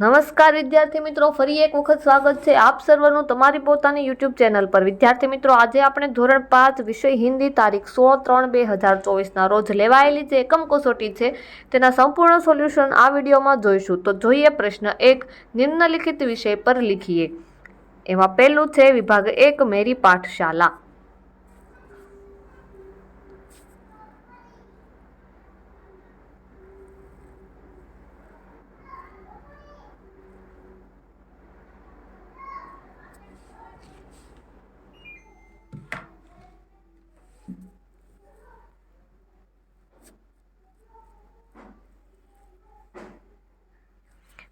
નમસ્કાર વિદ્યાર્થી મિત્રો, ફરી એક વખત સ્વાગત છે આપ સર્વનું તમારી પોતાની યુટ્યુબ ચેનલ પર. વિદ્યાર્થી મિત્રો, આજે આપણે ધોરણ પાંચ, વિષય હિન્દી, તારીખ સોળ ત્રણ બે હજાર ચોવીસના રોજ લેવાયેલી જે એકમ કસોટી છે, તેના સંપૂર્ણ સોલ્યુશન આ વિડીયોમાં જોઈશું. તો જોઈએ પ્રશ્ન એક, નિમ્નલિખિત વિષય પર લીખીએ. એમાં પહેલું છે, વિભાગ એક, મેરી પાઠશાલા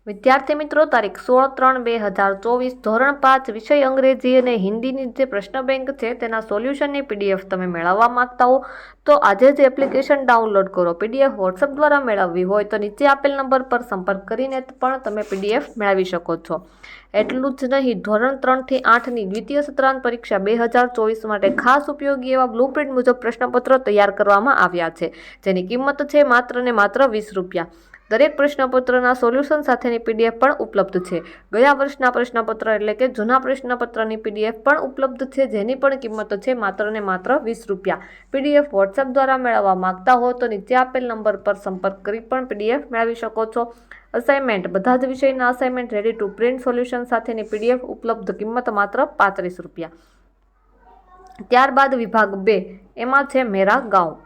વિદ્યાર્થી મિત્રો, તારીખ સોળ ત્રણ બે હજાર ચોવીસ, ધોરણ પાંચ, વિષય અંગ્રેજી અને હિન્દીની જે પ્રશ્ન બેંક છે, તેના સોલ્યુશનની પીડીએફ તમે મેળવવા માગતા હો, તો આજે જ એપ્લિકેશન ડાઉનલોડ કરો. પીડીએફ વોટ્સઅપ દ્વારા મેળવવી હોય તો નીચે આપેલ નંબર પર સંપર્ક કરીને પણ તમે પીડીએફ મેળવી શકો છો. એટલું જ નહીં, ધોરણ ત્રણથી આઠની દ્વિતીય સત્રાંત પરીક્ષા બે હજાર ચોવીસ માટે ખાસ ઉપયોગી એવા બ્લુપ્રિન્ટ મુજબ પ્રશ્નપત્ર તૈયાર કરવામાં આવ્યા છે, જેની કિંમત છે માત્ર ને માત્ર વીસ રૂપિયા. દરેક પ્રશ્નપત્રના સોલ્યુશન સાથેની પીડીએફ પણ ઉપલબ્ધ છે. ગયા વર્ષના પ્રશ્નપત્ર એટલે કે જૂના પ્રશ્નપત્રની પીડીએફ પણ ઉપલબ્ધ છે, જેની પણ કિંમત છે માત્ર ને માત્ર વીસ રૂપિયા. પીડીએફ વોટ્સએપ દ્વારા મેળવવા માંગતા હો તો નીચે આપેલ નંબર પર સંપર્ક કરી પણ પીડીએફ મેળવી શકો છો. અસાઇનમેન્ટ બધા જ વિષયના assignment ready to print solution સાથેની પીડીએફ ઉપલબ્ધ કિંમત માત્ર પાંત્રીસ રૂપિયા. ત્યારબાદ વિભાગ બે, એમાં છે મેરા ગાંવ.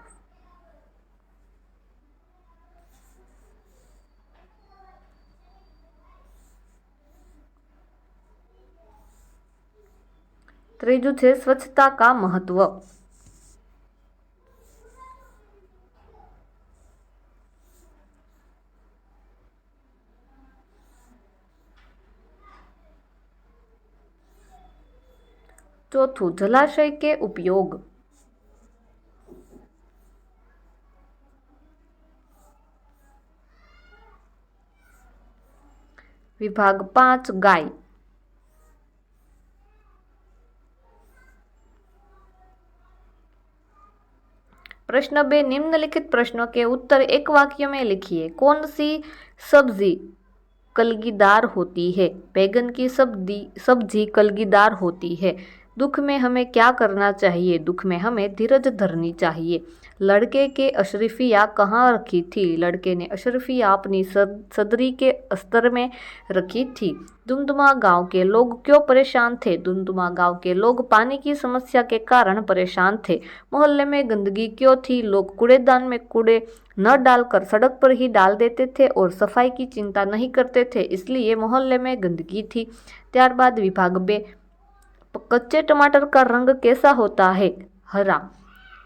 ત્રીજું છે સ્વચ્છતા કા મહત્વ ચોથું જલાશય કે ઉપયોગ વિભાગ પાંચ ગાય प्रश्न बे निम्नलिखित प्रश्नों के उत्तर एक वाक्य में लिखिए। कौन सी सब्ज़ी कलगीदार होती है? बैगन की सब्ज़ी सब्ज़ी कलगीदार होती है। दुख में हमें क्या करना चाहिए? दुख में हमें धीरज धरनी चाहिए। लड़के के अशरफिया कहाँ रखी थी? लड़के ने अशरफिया अपनी सदरी के अस्तर में रखी थी। दुमदुमा गाँव के लोग क्यों परेशान थे? दुमदुमा गाँव के लोग पानी की समस्या के कारण परेशान थे। मोहल्ले में गंदगी क्यों थी? लोग कूड़ेदान में कूड़े न डालकर सड़क पर ही डाल देते थे और सफ़ाई की चिंता नहीं करते थे, इसलिए मोहल्ले में गंदगी थी। त्यारबाद विभाग बे कच्चे टमाटर का रंग कैसा होता है? हरा।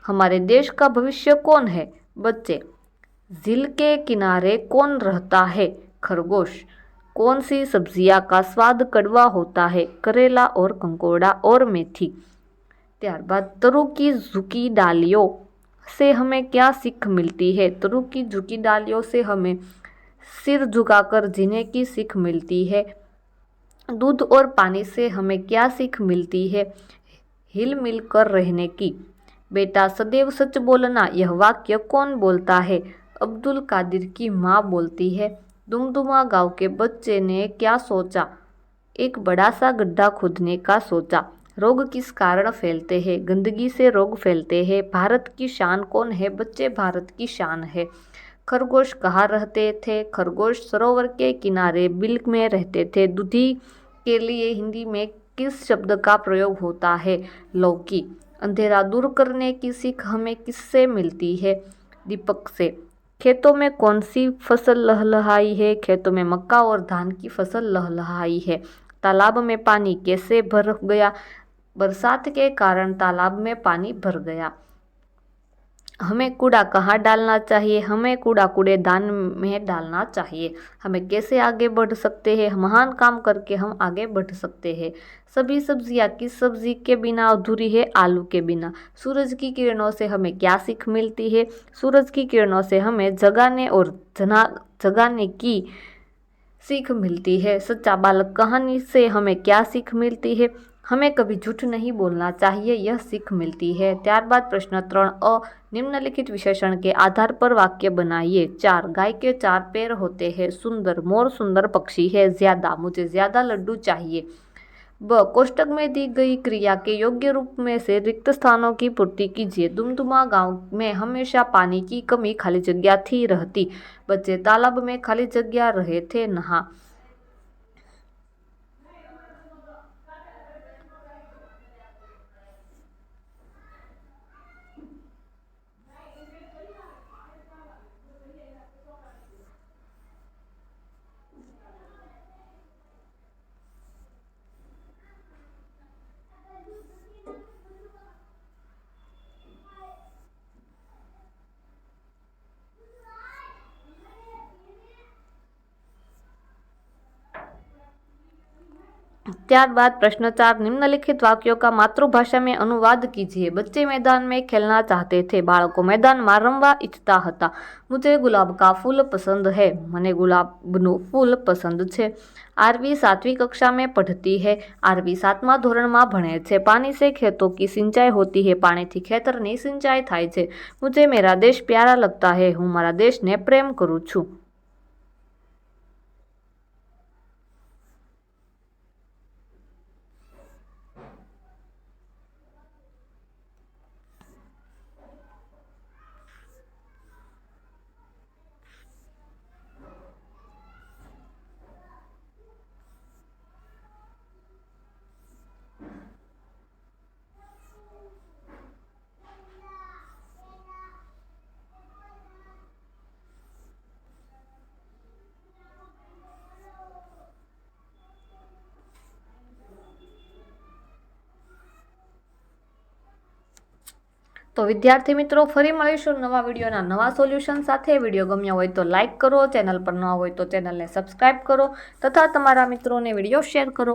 हमारे देश का भविष्य कौन है? बच्चे, झील के किनारे कौन रहता है? खरगोश। कौन सी सब्ज़ियाँ का स्वाद कड़वा होता है? करेला और कंकोड़ा और मेथी। त्यारबाद तरु की झुकी डालियों से हमें क्या सीख मिलती है? तरु की झुकी डालियों से हमें सिर झुकाकर जीने की सीख मिलती है। दूध और पानी से हमें क्या सीख मिलती है? हिल मिल कर रहने की। बेटा, सदैव सच बोलना, यह वाक्य कौन बोलता है? अब्दुल कादिर की माँ बोलती है, दुमदुमा गाँव के बच्चे ने क्या सोचा? एक बड़ा सा गड्ढा खोदने का सोचा। रोग किस कारण फैलते हैं? गंदगी से रोग फैलते हैं। भारत की शान कौन है? बच्चे भारत की शान है। खरगोश कहाँ रहते थे? खरगोश सरोवर के किनारे बिल्क में रहते थे। दूधी के लिए हिंदी में किस शब्द का प्रयोग होता है? लौकी। अंधेरा दूर करने की सीख हमें किससे मिलती है? दीपक से। खेतों में कौन सी फ़सल लहलहाई है? खेतों में मक्का और धान की फ़सल लहलहाई है। तालाब में पानी कैसे भर गया? बरसात के कारण तालाब में पानी भर गया। हमें कूड़ा कहाँ डालना चाहिए? हमें कूड़ा कूड़ेदान में डालना चाहिए। हमें कैसे आगे बढ़ सकते हैं? महान काम करके हम आगे बढ़ सकते हैं। सभी सब्ज़ियाँ किस सब्ज़ी के बिना अधूरी है? आलू के बिना। सूरज की किरणों से हमें क्या सीख मिलती है? सूरज की किरणों से हमें जगाने और जना, जगाने की सीख मिलती है। सच्चा बालक कहानी से हमें क्या सीख मिलती है? हमें कभी झूठ नहीं बोलना चाहिए यह सीख मिलती है ત્યારબાદ પ્રશ્ન ત્રણ અ निम्नलिखित विशेषण के आधार पर वाक्य बनाइए चार गाय के चार पैर होते हैं सुंदर मोर सुंदर पक्षी है ज्यादा मुझे ज्यादा लड्डू चाहिए ब कोष्टक में दी गई क्रिया के योग्य रूप में से रिक्त स्थानों की पूर्ति कीजिए दुमदुमा गांव में हमेशा पानी की कमी खाली जगह थी रहती बच्चे तालाब में खाली जगह रहे थे नहा ત્યારબાદ प्रश्न चार निम्नलिखित वाक्यों का मातृभाषा में अनुवाद कीजिए बच्चे मैदान में खेलना चाहते थे બાળકો મેદાનમાં રમવા ઈચ્છતા હતા. મુજે ગુલાબ કા ફૂલ પસંદ હૈ, મને ગુલાબનું ફૂલ પસંદ છે. આરવી સાતવી કક્ષા મેં પઢતી હૈ, આરવી સાતમા ધોરણમાં ભણે છે. પાણી સે ખેતો કી સિંચાઈ હોતી હૈ, પાણીથી ખેતરની સિંચાઈ થાય છે. મુજે મેરા દેશ પ્યારા લગતા હૈ, હું મારા દેશને પ્રેમ કરું છું. તો વિદ્યાર્થી મિત્રો, ફરી મળીશું નવા વિડીયોના નવા સોલ્યુશન સાથે. વીડિયો ગમ્યો હોય તો લાઇક કરો, ચેનલ પર ન હોય તો ચેનલને સબસ્ક્રાઈબ કરો તથા તમારા મિત્રોને વીડિયો શેર કરો.